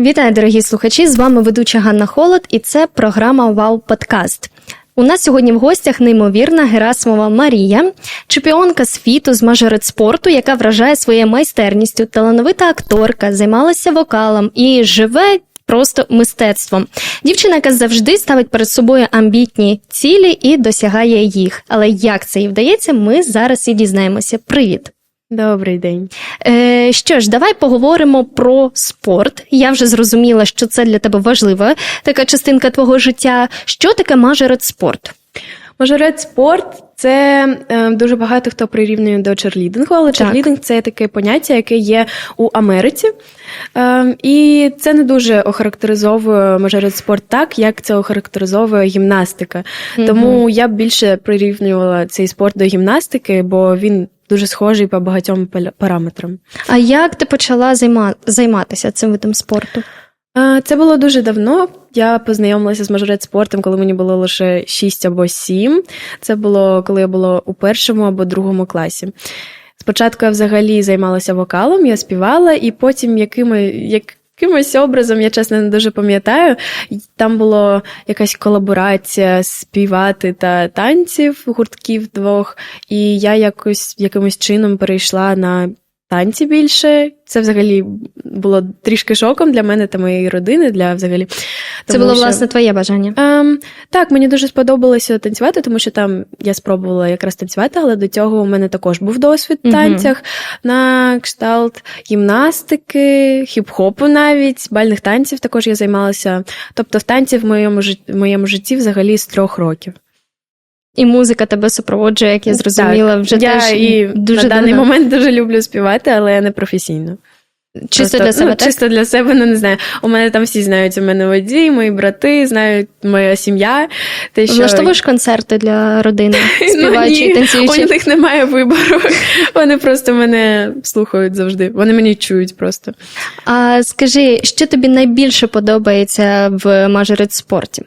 Вітаю, дорогі слухачі! З вами ведуча Ганна Холод, і це програма Вау Подкаст. У нас сьогодні в гостях неймовірна Герасимова Марія, чемпіонка світу з мажорит спорту, яка вражає своєю майстерністю, талановита акторка, займалася вокалом і живе просто мистецтвом. Дівчина, яка завжди ставить перед собою амбітні цілі і досягає їх. Але як це їй вдається, ми зараз і дізнаємося. Привіт! Добрий день. Е, що ж, давай поговоримо про спорт. Я вже зрозуміла, що це для тебе важлива така частинка твого життя. Що таке мажорет спорт? Мажорет спорт це е, дуже багато хто прирівнює до черлідингу, але черлідинг це таке поняття, яке є у Америці. Е, і це не дуже охарактеризовує мажорет спорт так, як це охарактеризовує гімнастика. Тому я б більше прирівнювала цей спорт до гімнастики, бо він дуже схожий по багатьом параметрам. А як ти почала займа... займатися цим видом спорту? Це було дуже давно. Я познайомилася з мажорет спортом, коли мені було лише 6 або 7. Це було коли я була у першому або другому класі. Спочатку я взагалі займалася вокалом, я співала, і потім якими, якимось образом, я чесно не дуже пам'ятаю, там була якась колаборація співати та танців гуртків двох, і я якось якимось чином перейшла на танці більше. Це взагалі було трішки шоком для мене та моєї родини. Для взагалі Це було що- власне твоє бажання. Ем, так, мені дуже сподобалося танцювати, тому що там я спробувала якраз танцювати, але до цього у мене також був досвід в танцях на кшталт гімнастики, хіп-хопу навіть, бальних танців також я займалася. Тобто в танці в моєму, жит- в моєму житті взагалі з трьох років. І музика тебе супроводжує, як я зрозуміла, вже я теж і дуже на даний давно. момент дуже люблю співати, але не професійно. Чисто Просто, для себе, ну, так? Чисто для себе, ну не знаю. У мене там всі знають, у мене водій, мої брати, знають моя сім'я. Те, що... Влаштовуєш концерти для родини, співаючи ну, ні, танцюючи? У них немає вибору. Вони просто мене слухають завжди. Вони мені чують просто. А скажи, що тобі найбільше подобається в мажорит спорті?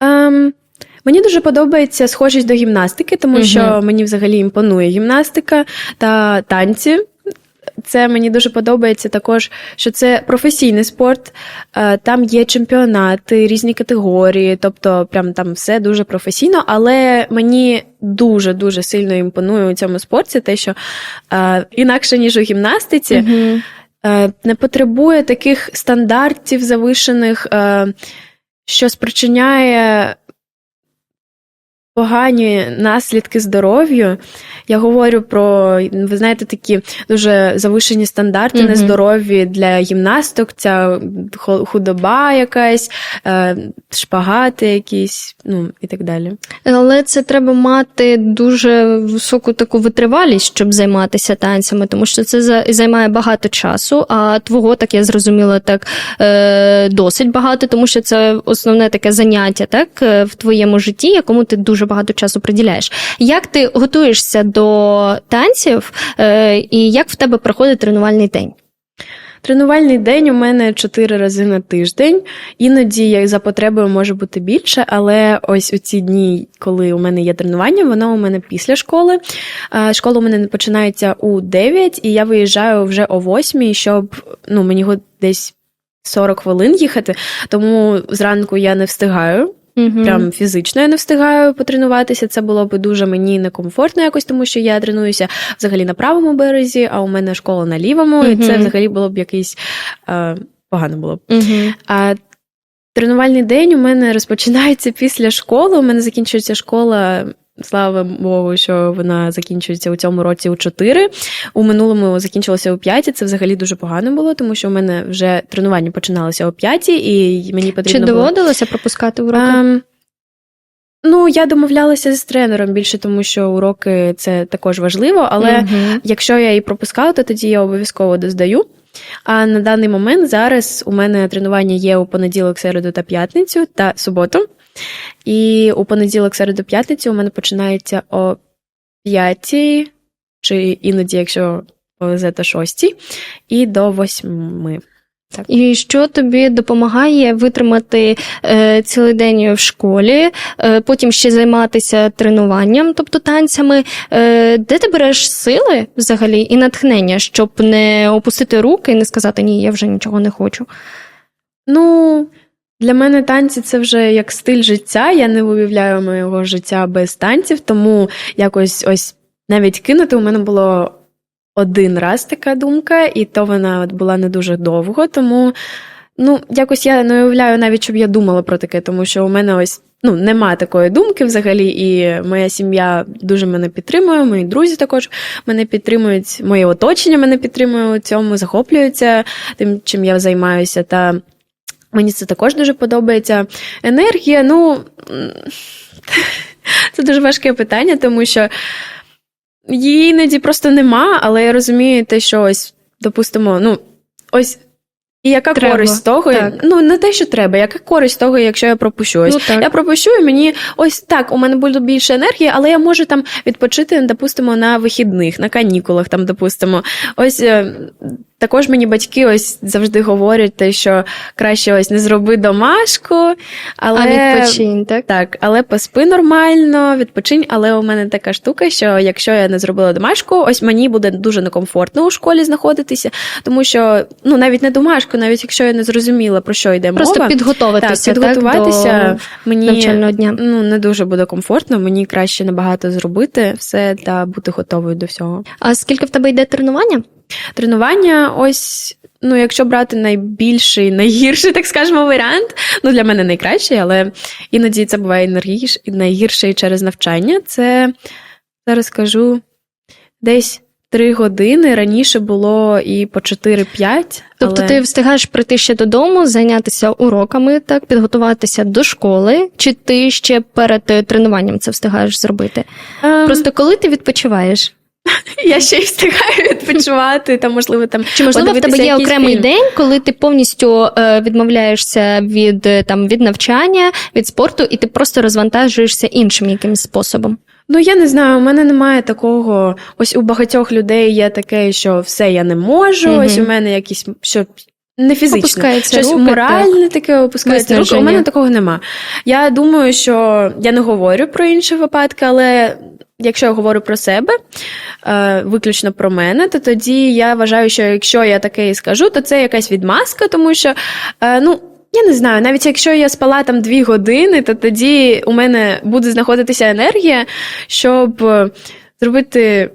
Ем, мені дуже подобається схожість до гімнастики, тому Мгм. що мені взагалі імпонує гімнастика та танці. Це мені дуже подобається також, що це професійний спорт, е, там є чемпіонати, різні категорії, тобто прям там все дуже професійно, але мені дуже-дуже сильно імпонує у цьому спорті те, що е, інакше, ніж у гімнастиці, е, не потребує таких стандартів завишених, що спричиняє погані наслідки здоров'ю. Я говорю про, ви знаєте, такі дуже завишені стандарти Мгм. нездорові для гімнасток, ця худоба якась, е, шпагати якісь, ну і так далі. Але це треба мати дуже високу таку витривалість, щоб займатися танцями, тому що це займає багато часу. А твого, так я зрозуміла, так е, досить багато, тому що це основне таке заняття, так е, в твоєму житті, якому ти дуже багато часу приділяєш. Як ти готуєшся до танців, е, і як в тебе проходить тренувальний день? Тренувальний день у мене чотири рази на тиждень. Іноді як за потребою може бути більше, але ось у ці дні, коли у мене є тренування, воно у мене після школи. Е, Школа у мене починається у 9, і я виїжджаю вже о 8, щоб ну, мені десь 40 хвилин їхати, тому зранку я не встигаю. Мгм. Прям фізично я не встигаю потренуватися. Це було б дуже мені некомфортно якось, тому що я тренуюся взагалі на правому березі, а у мене школа на лівому, і це взагалі було б якийсь е, погано було б. Угу. А тренувальний день у мене розпочинається після школи. У мене закінчується школа. Слава Богу, що вона закінчується у цьому році у 4. У минулому закінчилося у 5. Це взагалі дуже погано було, тому що у мене вже тренування починалося о 5, і мені Чи потрібно було доводилося пропускати уроки? Ем, ну, я домовлялася з тренером більше, тому що уроки це також важливо, але Мгм. якщо я її пропускаю, то тоді я обов'язково доздаю. А на даний момент зараз у мене тренування є у понеділок, середу та п'ятницю та суботу. І у понеділок, середу, п'ятницю у мене починається о 5, чи іноді, якщо повезе, то 6, і до 8. Так. І що тобі допомагає витримати е, цілий день в школі, е, потім ще займатися тренуванням, тобто танцями. Е, де ти береш сили взагалі і натхнення, щоб не опустити руки і не сказати ні, я вже нічого не хочу. Ну, для мене танці це вже як стиль життя. Я не уявляю моєго життя без танців, тому якось ось навіть кинути у мене було один раз така думка, і то вона от була не дуже довго. Тому ну, якось я не уявляю навіть, щоб я думала про таке, тому що у мене ось. Ну, нема такої думки взагалі, і моя сім'я дуже мене підтримує, мої друзі також мене підтримують, моє оточення мене підтримує у цьому, захоплюються тим, чим я займаюся. Та Мені це також дуже подобається. Енергія, ну це дуже важке питання, тому що її іноді просто нема, але я розумію те, що ось, допустимо, ну, ось. І яка Треба, користь того, так. ну не те, що треба, яка користь того, якщо я пропущу? Ось Ну, так. я пропущу, і мені ось так, у мене буде більше енергії, але я можу там відпочити, допустимо, на вихідних, на канікулах, там, допустимо. Ось е, також мені батьки ось завжди говорять те, що краще ось не зроби домашку, але А відпочинь, так? так, але поспи нормально, відпочинь. Але у мене така штука, що якщо я не зробила домашку, ось мені буде дуже некомфортно у школі знаходитися, тому що ну навіть не домашку, навіть якщо я не зрозуміла про що йде Просто мова, підготуватися, так, підготуватися так, до мені навчального дня. ну не дуже буде комфортно. Мені краще набагато зробити все та бути готовою до всього. А скільки в тебе йде тренування? Тренування, ось. Ну, якщо брати найбільший, найгірший, так скажемо, варіант, ну для мене найкращий, але іноді це буває найгірш- найгірший через навчання. Це зараз скажу десь три години. Раніше було і по 4-5. Тобто але... ти встигаєш прийти ще додому, зайнятися уроками, так, підготуватися до школи, чи ти ще перед е, тренуванням це встигаєш зробити? Ем, Просто коли ти відпочиваєш? Я ще й встигаю відпочивати, там, можливо, там Чи можливо в тебе є окремий фільм. день, коли ти повністю е, відмовляєшся від е, там від навчання, від спорту, і ти просто розвантажуєшся іншим якимось способом? Ну, я не знаю, у мене немає такого. Ось у багатьох людей є таке, що все я не можу. Мгм. Ось у мене якісь що не Опускаються щось руки, моральне таке опускається руки. У мене такого нема. Я думаю, що я не говорю про інші випадки, але якщо я говорю про себе, е, виключно про мене, то тоді я вважаю, що якщо я таке і скажу, то це якась відмазка, тому що е, ну. Я не знаю, навіть якщо я спала там дві години, то тоді у мене буде знаходитися енергія, щоб е, зробити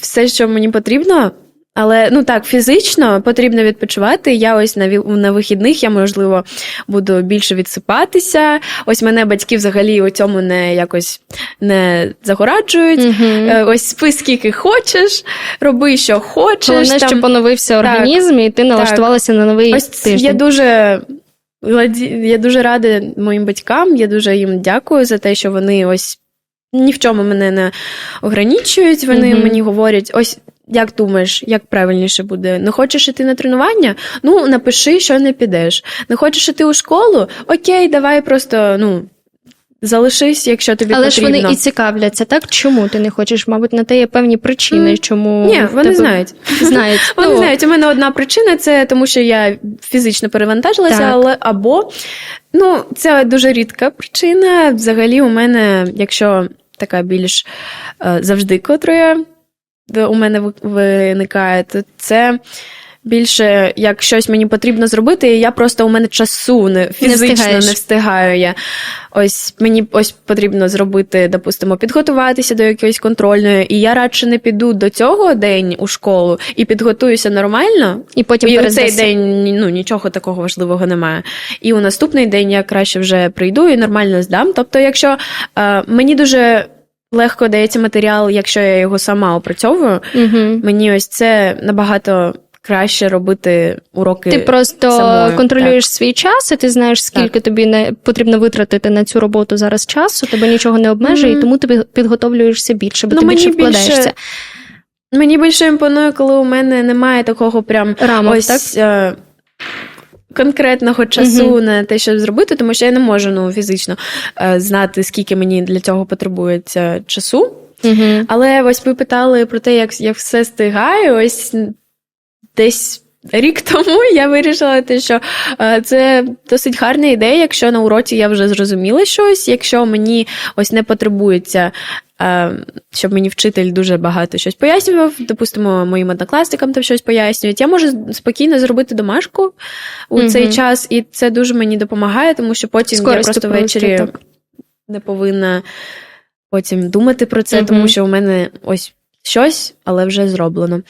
все, що мені потрібно. Але ну так, фізично потрібно відпочивати. Я ось на на вихідних я можливо буду більше відсипатися. Ось мене батьки взагалі у цьому не якось не загораджують. Е, Ось спи скільки хочеш, роби, що хочеш. Головне, там. щоб поновився організм, і ти налаштувалася на новий Ось тиждень. я дуже я дуже рада моїм батькам. Я дуже їм дякую за те, що вони ось ні в чому мене не ограничують. Вони Мгм. мені говорять, ось. Як думаєш, як правильніше буде? Не хочеш іти на тренування? Ну, напиши, що не підеш. Не хочеш іти у школу? Окей, давай просто ну, залишись, якщо тобі Але ж вони і цікавляться, так? Чому ти не хочеш? Мабуть, на те є певні причини, М, чому Ні, вони тебе- знають. знають. Вони Ну, знають, у мене одна причина це тому, що я фізично перевантажилася, Так. але або ну, це дуже рідка причина. Взагалі, у мене, якщо така більш е, завжди, котра де у мене виникає, то це. Більше як щось мені потрібно зробити, і я просто у мене часу не фізично не, встигаєш. встигаю. Я ось мені ось потрібно зробити, допустимо, підготуватися до якоїсь контрольної, і я радше не піду до цього день у школу і підготуюся нормально. І потім і у цей день ну нічого такого важливого немає. І у наступний день я краще вже прийду і нормально здам. Тобто, якщо е, мені дуже легко дається матеріал, якщо я його сама опрацьовую, Мгм. мені ось це набагато краще робити уроки. Ти просто самою, контролюєш свій час, і ти знаєш, скільки тобі не потрібно витратити на цю роботу зараз часу, тебе нічого не обмежує, Мгм. і тому ти підготовлюєшся більше, бо Ну, ти більше більше вкладаєшся. Мені більше імпонує, коли у мене немає такого прям Рамок, ось. Е- Конкретного часу на те, щоб зробити, тому що я не можу ну, фізично е, знати, скільки мені для цього потребується часу. Угу. Але ось ви питали про те, як, я все стигаю. Ось десь рік тому я вирішила, те, що е, це досить гарна ідея, якщо на уроці я вже зрозуміла щось, якщо мені ось не потребується. е, Щоб мені вчитель дуже багато щось пояснював, допустимо, моїм однокласникам там щось пояснюють. Я можу спокійно зробити домашку у Мгм. цей час, і це дуже мені допомагає, тому що потім З я просто ввечері так. не повинна потім думати про це, Мгм. тому що у мене ось щось, але вже зроблено.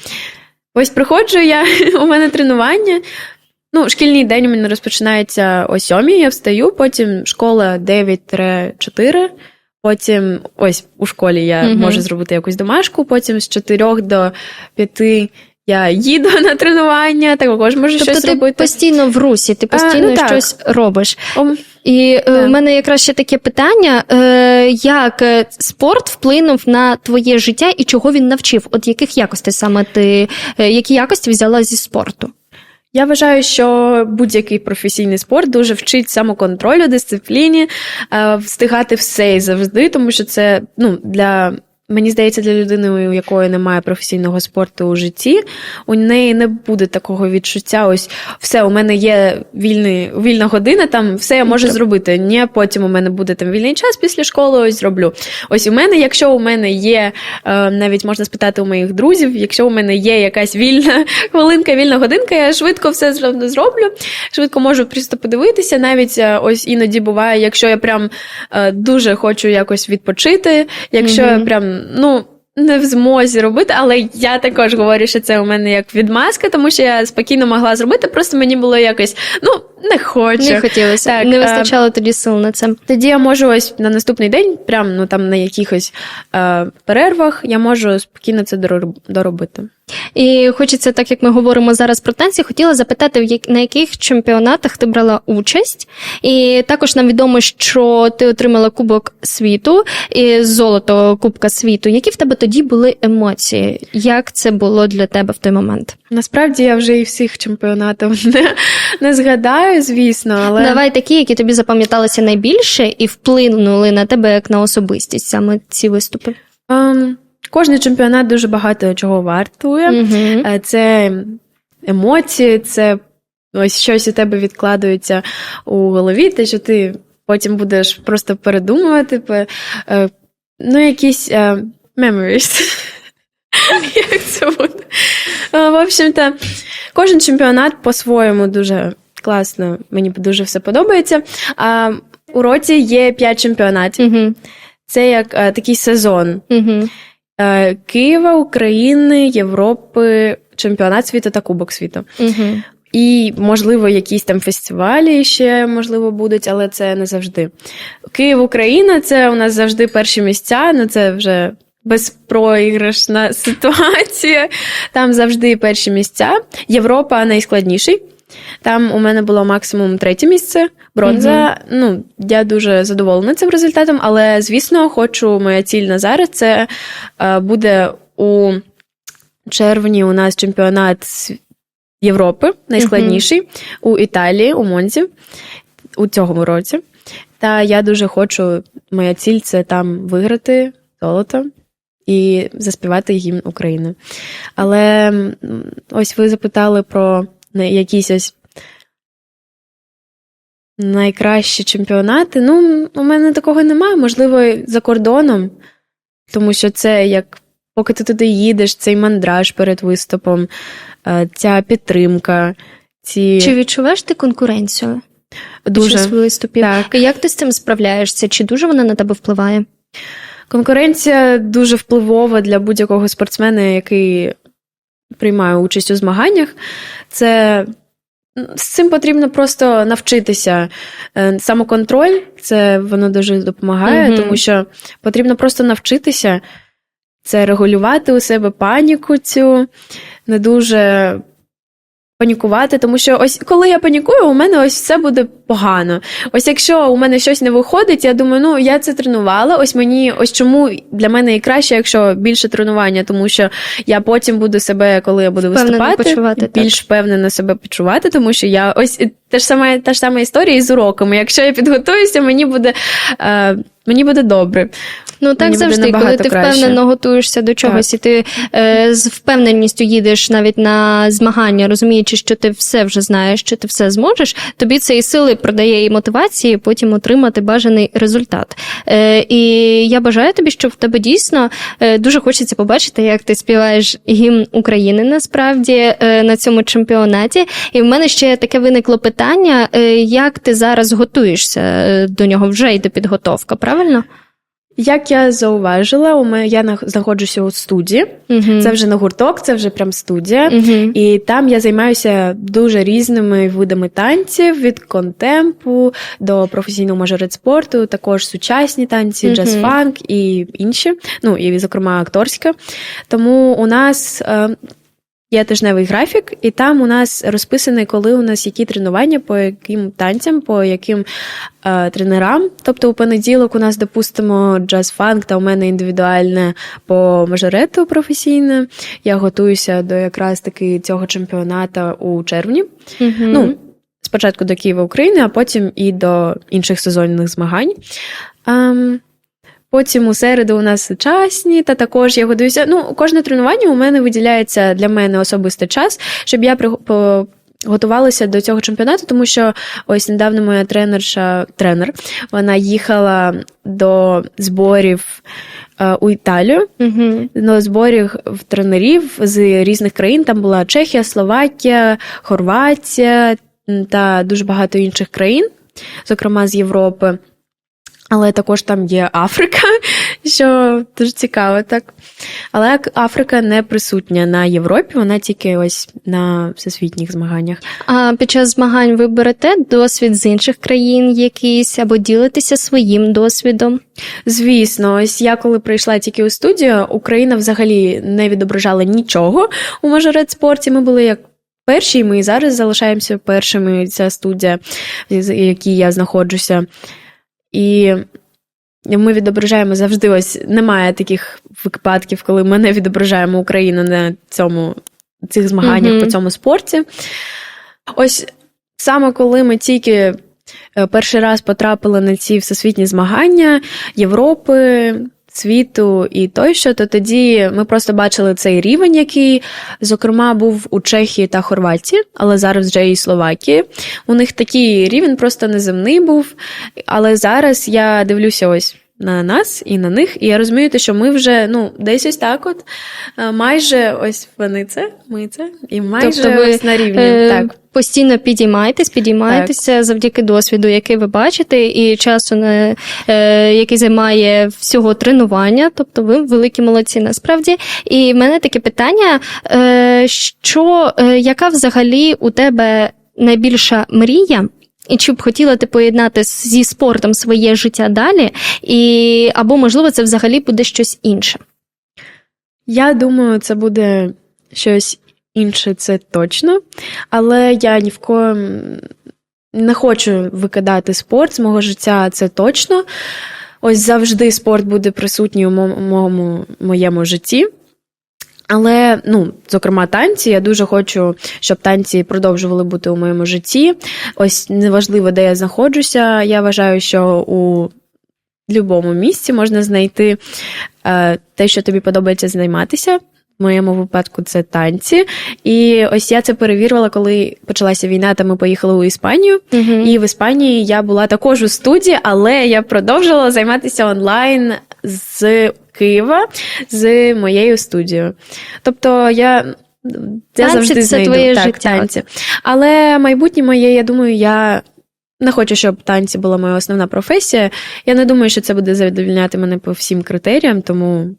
Ось приходжу я, у мене тренування. Ну, шкільний день у мене розпочинається о сьомій, я встаю, потім школа 9-4, потім ось у школі я Мгм. можу зробити якусь домашку, потім з 4 до 5 я їду на тренування, також можу Тобто щось ти робити. постійно в русі, ти А, постійно ну так. щось робиш. О, І е, Да. в мене якраз ще таке питання: е, як е, спорт вплинув на твоє життя і чого він навчив? От яких якостей саме ти, які якості взяла зі спорту? Я вважаю, що будь-який професійний спорт дуже вчить самоконтролю, дисципліні, встигати все і завжди, тому що це ну, для. Мені здається, для людини, у якої немає професійного спорту у житті, у неї не буде такого відчуття. Ось все, у мене є вільний, вільна година, там все я можу зробити. Ні, потім у мене буде там вільний час після школи, ось зроблю. Ось у мене, якщо у мене є, е, навіть можна спитати у моїх друзів, якщо у мене є якась вільна хвилинка, вільна годинка, я швидко все зроблю, швидко можу просто подивитися. Навіть е, ось іноді буває, якщо я прям е, дуже хочу якось відпочити, якщо я прям ну. Не в змозі робити, але я також говорю, що це у мене як відмазка, тому що я спокійно могла зробити, просто мені було якось ну не хочу. Не хотілося, Так, не е, вистачало тоді сил на це. Тоді я можу ось на наступний день, прям ну там на якихось е, перервах, я можу спокійно це дороб- доробити. І хочеться, так як ми говоримо зараз про танці, хотіла запитати, на яких чемпіонатах ти брала участь. І також нам відомо, що ти отримала Кубок світу і золото Кубка світу. Які в тебе тоді були емоції? Як це було для тебе в той момент? Насправді я вже і всіх чемпіонатів не, не згадаю, звісно, але Давай такі, які тобі запам'яталися найбільше і вплинули на тебе як на особистість, саме ці виступи. ем, кожний чемпіонат дуже багато чого вартує. Е, Це емоції, це ось щось у тебе відкладується у голові, те, що ти потім будеш просто передумувати. е, Ну, якісь е, memories. Як це буде? В общем-то, кожен чемпіонат по-своєму дуже класно, мені дуже все подобається. А у році є 5 чемпіонатів. Це як такий сезон. Е, Києва, України, Європи, чемпіонат світу та Кубок світу. Угу. І, можливо, якісь там фестивалі ще можливо будуть, але це не завжди. Київ, Україна це у нас завжди перші місця. Ну це вже безпроіграшна ситуація. Там завжди перші місця. Європа найскладніший. Там у мене було максимум третє місце, бронза. Ну, я дуже задоволена цим результатом, але, звісно, хочу, моя ціль на зараз це е, буде у червні у нас чемпіонат Європи, найскладніший, у Італії, у Монзі, у цьому році. Та я дуже хочу, моя ціль це там виграти золото і заспівати гімн України. Але ось ви запитали про якісь ось найкращі чемпіонати. Ну, у мене такого немає, можливо, за кордоном, тому що це як поки ти туди їдеш, цей мандраж перед виступом, е, ця підтримка. Ці Чи відчуваєш ти конкуренцію дуже виступів? так. Як ти з цим справляєшся? Чи дуже вона на тебе впливає? Конкуренція дуже впливова для будь-якого спортсмена, який приймає участь у змаганнях. Це з цим потрібно просто навчитися. Е, Самоконтроль це воно дуже допомагає, Мгм. тому що потрібно просто навчитися це регулювати у себе паніку цю, не дуже панікувати, тому що ось коли я панікую, у мене ось все буде погано. Ось якщо у мене щось не виходить, я думаю, ну я це тренувала. Ось мені, ось чому для мене і краще, якщо більше тренування, тому що я потім буду себе, коли я буду Впевнено виступати, почувати, так. більш впевнено себе почувати, тому що я ось те ж саме та ж сама історія із уроками. Якщо я підготуюся, мені буде е, мені буде добре. Ну так Мені завжди, коли ти краще. впевнено готуєшся до чогось, і ти е, з впевненістю їдеш навіть на змагання, розуміючи, що ти все вже знаєш, що ти все зможеш, тобі це і сили продає і мотивації потім отримати бажаний результат. Е, і я бажаю тобі, щоб в тебе дійсно е, дуже хочеться побачити, як ти співаєш гімн України насправді е, на цьому чемпіонаті. І в мене ще таке виникло питання: е, як ти зараз готуєшся е, до нього? Вже йде підготовка, правильно? Як я зауважила, у мене я знаходжуся у студії. Угу. Це вже не гурток, це вже прям студія. Угу. І там я займаюся дуже різними видами танців від контемпу до професійного мажорит-спорту, також сучасні танці, Мгм. джаз-фанк і інші, ну і, зокрема, акторська. Тому у нас. Є тижневий графік, і там у нас розписаний, коли у нас які тренування, по яким танцям, по яким е, тренерам. Тобто у понеділок у нас, допустимо, джаз-фанк, та у мене індивідуальне по мажорету професійне. Я готуюся до якраз таки цього чемпіоната у червні. Угу. Ну, спочатку до Києва України, а потім і до інших сезонних змагань. Ем, Потім у середу у нас сучасні, та також я готуюся. Ну, кожне тренування у мене виділяється для мене особистий час, щоб я при, по, готувалася до цього чемпіонату, тому що ось недавно моя тренерша, тренер, вона їхала до зборів е, у Італію Угу. на зборів в тренерів з різних країн. Там була Чехія, Словакія, Хорватія та дуже багато інших країн, зокрема з Європи. Але також там є Африка, що дуже цікаво, так. Але Африка не присутня на Європі, вона тільки ось на всесвітніх змаганнях. А під час змагань ви берете досвід з інших країн якийсь або ділитеся своїм досвідом? Звісно, ось я коли прийшла тільки у студію, Україна взагалі не відображала нічого у мажорет спорті. Ми були як перші, ми і зараз залишаємося першими. Ця студія, в якій я знаходжуся. І ми відображаємо завжди ось немає таких випадків, коли ми не відображаємо Україну на цьому цих змаганнях Мгм. по цьому спорті. Ось саме коли ми тільки е, перший раз потрапили на ці всесвітні змагання Європи, світу і тощо, то тоді ми просто бачили цей рівень, який, зокрема, був у Чехії та Хорватії, але зараз вже і Словакії. У них такий рівень просто неземний був. Але зараз я дивлюся ось. На нас і на них, і я розумію, те, що ми вже ну десь ось так, от е, майже ось вони це, ми це, і майже Тобто ви, ось на рівні. Е, так. Постійно підіймаєтесь, підіймаєтеся завдяки досвіду, який ви бачите, і часу, не, е, який займає всього тренування. Тобто ви великі молодці насправді. І в мене таке питання: е, що, е, яка взагалі у тебе найбільша мрія? І чи б хотіла ти поєднати зі спортом своє життя далі, і або можливо це взагалі буде щось інше? Я думаю, це буде щось інше, це точно. Але я ні в коєм не хочу викидати спорт з мого життя, це точно. Ось завжди спорт буде присутній у моєму, моєму житті. Але, ну, зокрема, танці. Я дуже хочу, щоб танці продовжували бути у моєму житті. Ось неважливо, де я знаходжуся. Я вважаю, що у будь-якому місці можна знайти е, те, що тобі подобається займатися. В моєму випадку це танці. І ось я це перевірила, коли почалася війна, та ми поїхали у Іспанію. Угу. І в Іспанії я була також у студії, але я продовжувала займатися онлайн з Києва з моєю студією. Тобто я. Я Танці завжди це знайду твоє так, життя. танці. Але майбутнє моє, я думаю, я не хочу, щоб танці була моя основна професія. Я не думаю, що це буде задовільняти мене по всім критеріям, тому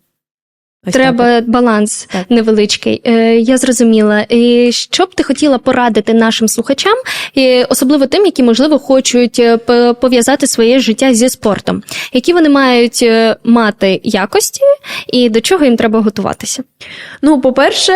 ось Треба так. баланс Так. невеличкий. Е, я зрозуміла. І що б ти хотіла порадити нашим слухачам, і особливо тим, які можливо хочуть е, пов'язати своє життя зі спортом, які вони мають е, мати якості, і до чого їм треба готуватися? Ну, по-перше,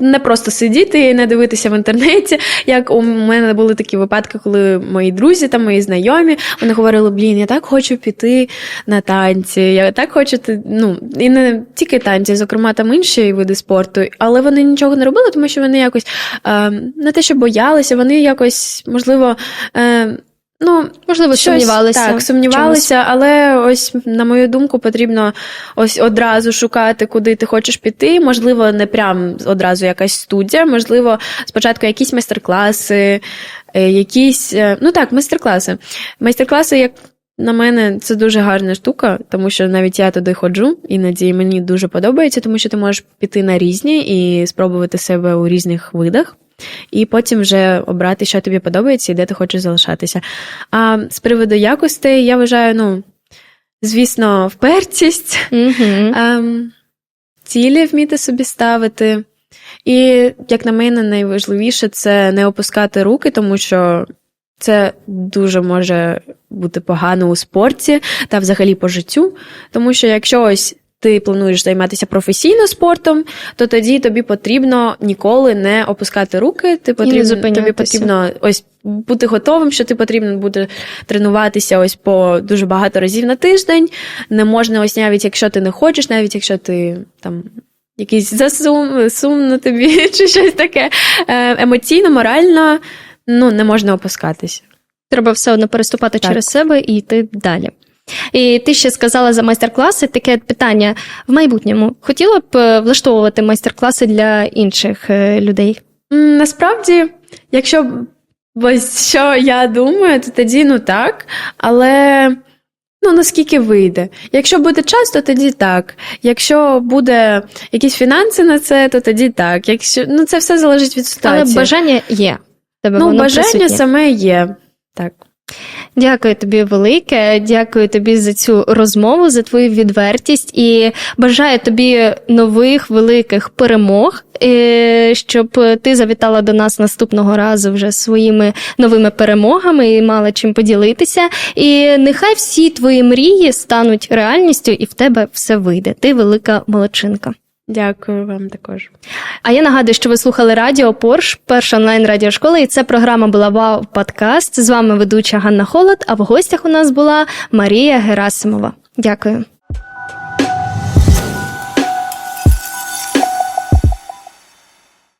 не просто сидіти і не дивитися в інтернеті. Як у мене були такі випадки, коли мої друзі та мої знайомі вони говорили: блін, я так хочу піти на танці, я так хочу ну, і не тільки танці, зокрема там інші види спорту, але вони нічого не робили, тому що вони якось е, не те, що боялися, вони якось, можливо, е, Ну, Можливо, Щось, сумнівалися. Так, сумнівалися, але ось, на мою думку, потрібно ось одразу шукати, куди ти хочеш піти. Можливо, не прям одразу якась студія, можливо, спочатку якісь майстер-класи, е, якісь. е, Ну так, майстер-класи. Майстер-класи, як на мене, це дуже гарна штука, тому що навіть я туди ходжу, іноді мені дуже подобається, тому що ти можеш піти на різні і спробувати себе у різних видах. І потім вже обрати, що тобі подобається і де ти хочеш залишатися. А з приводу якостей, я вважаю, ну, звісно, впертість, ем, цілі вміти собі ставити. І, як на мене, найважливіше це не опускати руки, тому що це дуже може бути погано у спорті та взагалі по життю. Тому що якщо ось ти плануєш займатися професійно спортом, то тоді тобі потрібно ніколи не опускати руки. Ти потрібно, тобі потрібно ось бути готовим, що ти потрібно буде тренуватися ось по дуже багато разів на тиждень. Не можна ось навіть якщо ти не хочеш, навіть якщо ти там. Якийсь засум, сумно тобі чи щось таке е, емоційно, морально, ну не можна опускатись. Треба все одно переступати Так. через себе і йти далі. І ти ще сказала за майстер-класи таке питання в майбутньому. Хотіла б е, влаштовувати майстер-класи для інших е, людей? Насправді, якщо ось що я думаю, то тоді ну так, але ну наскільки вийде. Якщо буде час, то тоді так. Якщо буде якісь фінанси на це, то тоді так. Якщо ну це все залежить від ситуації. Але бажання є. Тебе ну, воно бажання присутнє. саме є. Так. Дякую тобі велике. Дякую тобі за цю розмову, за твою відвертість і бажаю тобі нових великих перемог, е, щоб ти завітала до нас наступного разу вже своїми новими перемогами і мала чим поділитися. І нехай всі твої мрії стануть реальністю, і в тебе все вийде. Ти велика молодчинка. Дякую вам також. А я нагадую, що ви слухали Радіо Порш, перша онлайн радіошкола, і це програма була Вау Подкаст. З вами ведуча Ганна Холод. А в гостях у нас була Марія Герасимова. Дякую.